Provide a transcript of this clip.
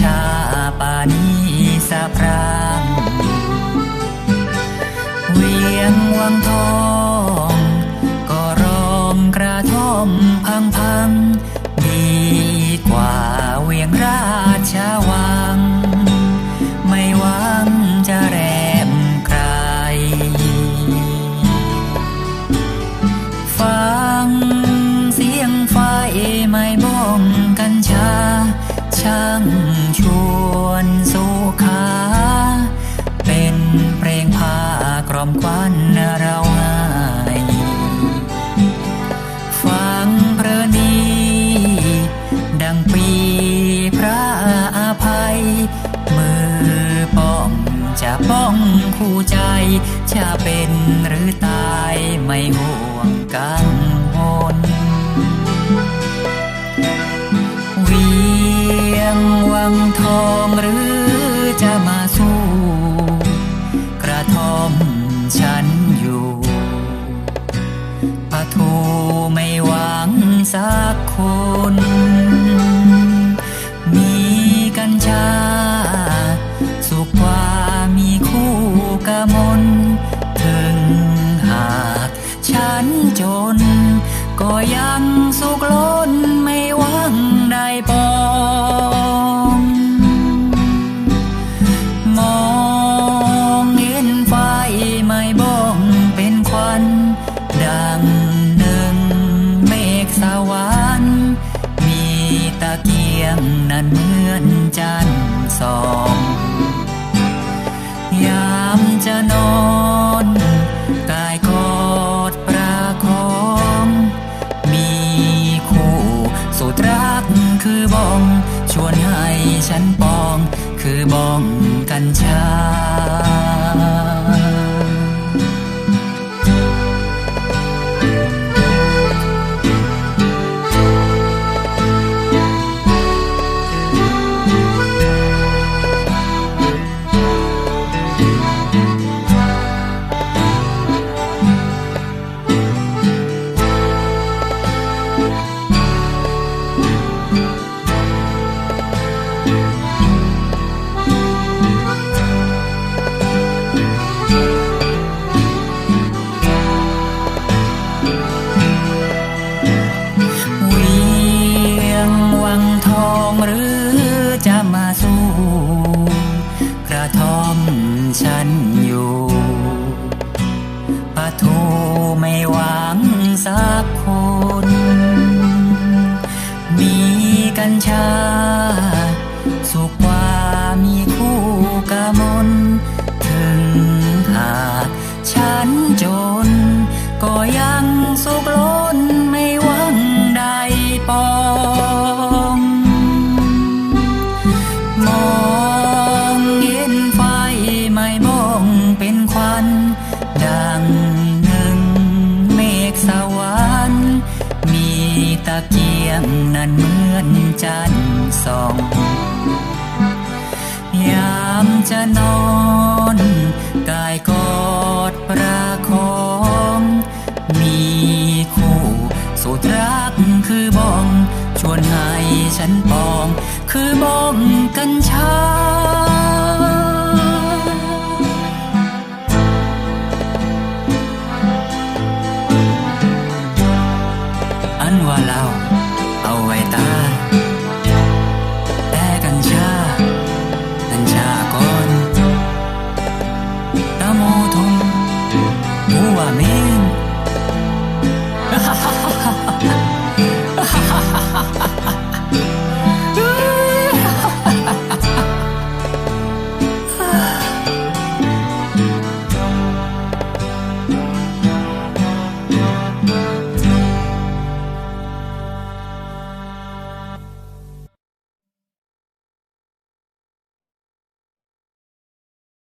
ชาปานีสะพรางเวียงวังทองก็รอมกระท่อมพังพังดีกว่าเวียงราชวัง ไม่หวังจะแรมใคร ฟังเสียงไฟไม้บ้องกัญชาชา เพลงพากล่อมควันเราให้ฟังเพลอนีดังปีพระอภัย มือป้องจะป้องคู่ใจ จะเป็นหรือตายไม่หว ฉันอยู่ปะทูไม่หวังสักคน นั้นเหมือนจันทร์สองยามจะนอนกายกอดประคอง มีคู่สุดรักคือบอง ชวนให้ฉันปอง คือบองกัญชา ทูไม่หวังสักคน มีกัญชา นั้นเหมือนจันส่อง ยามจะนอนกายกอดประคอง มีคู่สุดรักคือบ้อง ชวนให้ฉันปอง คือบ้องกัญ